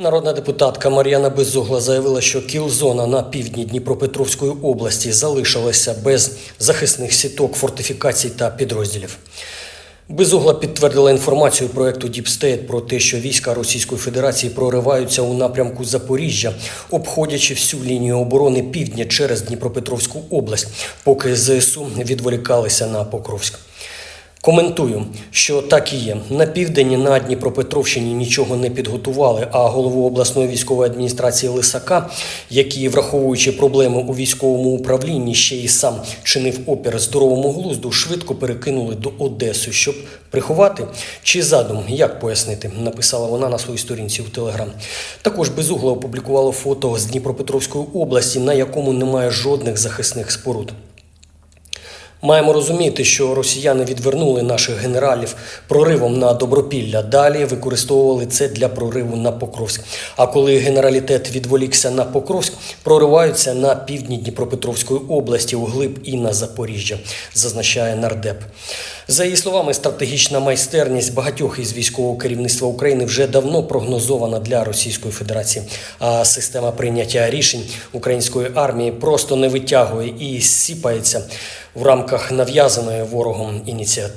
Народна депутатка Мар'яна Безугла заявила, що кілзона на півдні Дніпропетровської області залишилася без захисних сіток, фортифікацій та підрозділів. Безугла підтвердила інформацію проекту Діпстейт про те, що війська Російської Федерації прориваються у напрямку Запоріжжя, обходячи всю лінію оборони півдня через Дніпропетровську область, поки ЗСУ відволікалися на Покровськ. Коментую, що так і є. На південні на Дніпропетровщині нічого не підготували, а голову обласної військової адміністрації Лисака, який, враховуючи проблеми у військовому управлінні, ще й сам чинив опір здоровому глузду, швидко перекинули до Одеси, щоб приховати чи задум, як пояснити, написала вона на своїй сторінці у Телеграм. Також безугла опублікувала фото з Дніпропетровської області, на якому немає жодних захисних споруд. Маємо розуміти, що росіяни відвернули наших генералів проривом на Добропілля. Далі використовували це для прориву на Покровськ. А коли генералітет відволікся на Покровськ, прориваються на півдні Дніпропетровської області, у глиб і на Запоріжжя, зазначає нардеп. За її словами, стратегічна майстерність багатьох із військового керівництва України вже давно прогнозована для Російської Федерації. А система прийняття рішень української армії просто не витягує і сіпається в рамках нав'язаної ворогом ініціативи.